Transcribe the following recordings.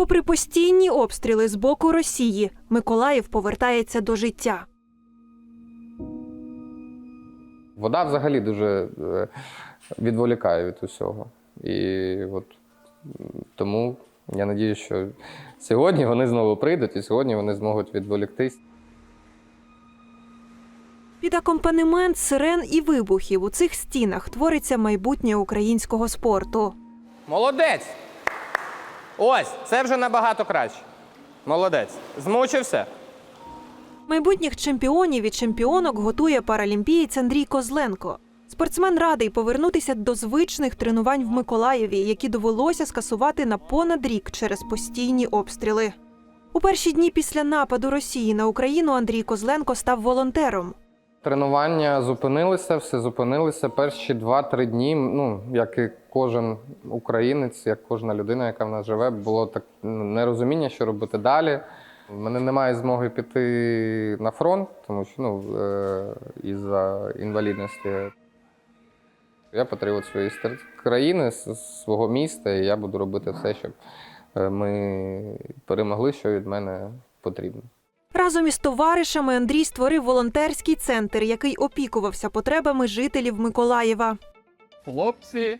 Попри постійні обстріли з боку Росії, Миколаїв повертається до життя. Вода взагалі дуже е, відволікає від усього. І от тому я надію, що сьогодні вони знову прийдуть і сьогодні вони зможуть відволіктись. Під акомпанемент сирен і вибухів у цих стінах твориться майбутнє українського спорту. Молодець! Ось, це вже набагато краще. Молодець. Змучився? Майбутніх чемпіонів і чемпіонок готує паралімпієць Андрій Козленко. Спортсмен радий повернутися до звичних тренувань в Миколаєві, які довелося скасувати на понад рік через постійні обстріли. У перші дні після нападу Росії на Україну Андрій Козленко став волонтером. Тренування зупинилися, все зупинилося. Перші 2-3 дні, ну, як і кожен українець, як кожна людина, яка в нас живе, було так нерозуміння, що робити далі. У мене немає змоги піти на фронт, тому що ну, е, із-за інвалідності. Я патріот своєї країни, свого міста, і я буду робити все, щоб е, ми перемогли, що від мене потрібно. Разом із товаришами Андрій створив волонтерський центр, який опікувався потребами жителів Миколаєва. Хлопці,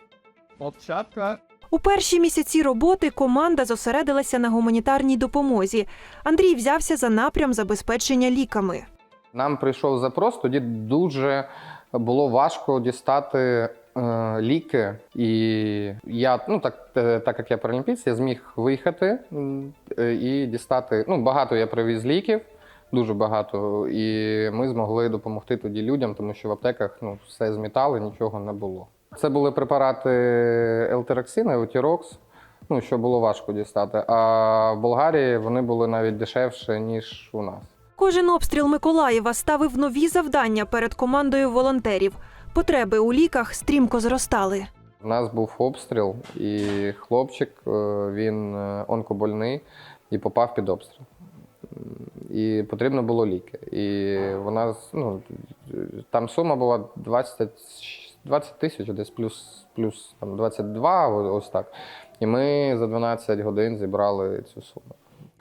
хлопчатка. У перші місяці роботи команда зосередилася на гуманітарній допомозі. Андрій взявся за напрям забезпечення ліками. Нам прийшов запрос, тоді дуже було важко дістати е, ліки. І я, ну так, е, так як я паралімпійець, я зміг виїхати е, і дістати. Ну, багато я привіз ліків, дуже багато. І ми змогли допомогти тоді людям, тому що в аптеках ну, все змітали, нічого не було. Це були препарати Елтероксина, Еутірокс, ну, що було важко дістати. А в Болгарії вони були навіть дешевше, ніж у нас. Кожен обстріл Миколаєва ставив нові завдання перед командою волонтерів. Потреби у ліках стрімко зростали. У нас був обстріл, і хлопчик е, він е, онкобольний і попав під обстріл. І потрібно було ліки. І вона ну, там сума була 20, 20 тисяч, десь плюс, плюс там 22, о- ось так. І ми за 12 годин зібрали цю суму.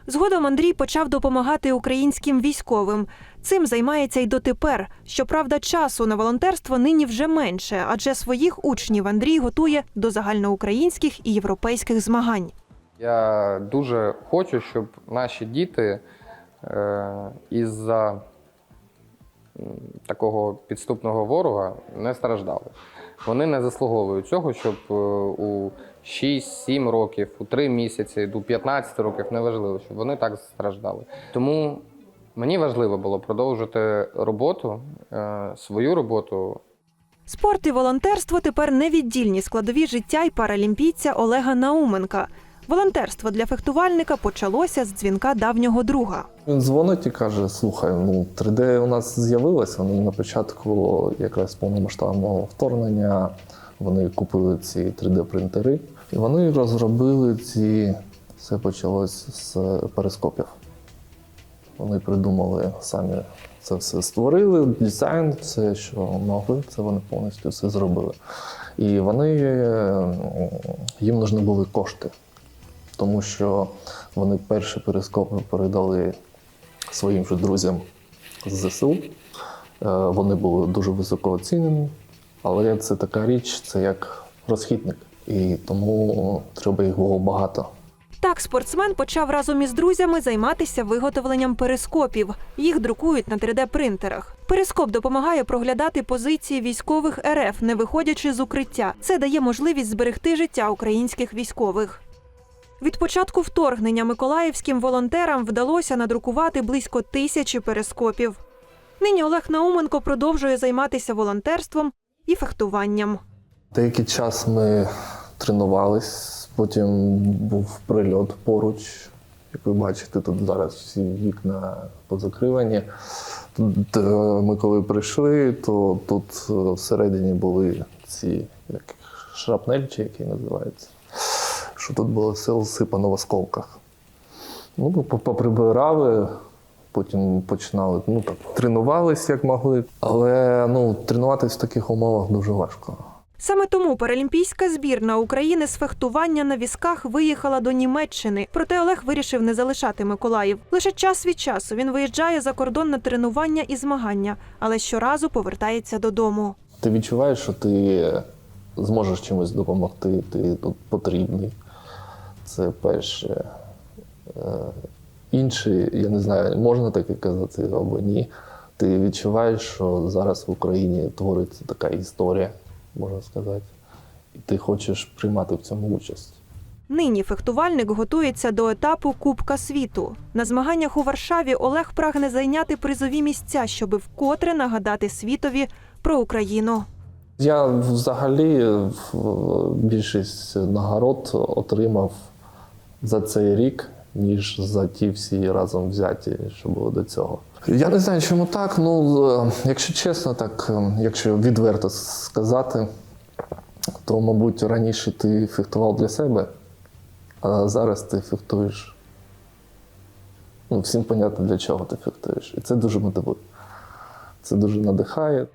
Згодом Андрій почав допомагати українським військовим. Цим займається й дотепер. Щоправда, часу на волонтерство нині вже менше, адже своїх учнів Андрій готує до загальноукраїнських і європейських змагань. Я дуже хочу, щоб наші діти е, із-за такого підступного ворога не страждали. Вони не заслуговують цього, щоб е, у 6-7 років, у 3 місяці, до 15 років, неважливо, щоб вони так страждали. Тому мені важливо було продовжити роботу, е, свою роботу Спорт і волонтерство тепер невіддільні складові життя й паралімпійця Олега Науменка. Волонтерство для фехтувальника почалося з дзвінка давнього друга. Він дзвонить і каже: слухай, ну 3D у нас з'явилося. Ну, на початку якраз повномасштабного вторгнення вони купили ці 3D-принтери, і вони розробили ці. Все почалось з перископів. Вони придумали самі це все створили, дизайн, все, що могли, це вони повністю все зробили. І вони їм нужні були кошти, тому що вони перші перископи передали своїм же друзям з ЗСУ. Е, Вони були дуже високо оцінені, але це така річ, це як розхідник, і тому треба їх було багато. Так, спортсмен почав разом із друзями займатися виготовленням перископів. Їх друкують на 3D-принтерах. Перископ допомагає проглядати позиції військових РФ, не виходячи з укриття. Це дає можливість зберегти життя українських військових. Від початку вторгнення миколаївським волонтерам вдалося надрукувати близько тисячі перископів. Нині Олег Науменко продовжує займатися волонтерством і фехтуванням. Деякий час ми тренувались, потім був прильот поруч. Як ви бачите, тут зараз всі вікна позакривані. Тут, е, ми коли прийшли, то тут е, всередині були ці як, шрапнель, чи які називаються. Що тут було все осипано в осколках. Ну, поприбирали, потім починали ну, так, тренувались як могли. Але ну, тренуватись в таких умовах дуже важко. Саме тому паралімпійська збірна України з фехтування на візках виїхала до Німеччини. Проте Олег вирішив не залишати Миколаїв. Лише час від часу він виїжджає за кордон на тренування і змагання, але щоразу повертається додому. Ти відчуваєш, що ти зможеш чимось допомогти, ти тут потрібний. Це перше. Е, Інше, я не знаю, можна таке казати або ні. Ти відчуваєш, що зараз в Україні твориться така історія, можна сказати, і ти хочеш приймати в цьому участь. Нині фехтувальник готується до етапу Кубка світу. На змаганнях у Варшаві Олег прагне зайняти призові місця, щоби вкотре нагадати світові про Україну. Я взагалі більшість нагород отримав за цей рік, ніж за ті всі разом взяті, що було до цього. Я не знаю, чому так. Ну, е, якщо чесно, так, е, якщо відверто сказати, то, мабуть, раніше ти фехтував для себе, а зараз ти фехтуєш. Ну, всім понятно, для чого ти фехтуєш. І це дуже мотивує. Це дуже надихає.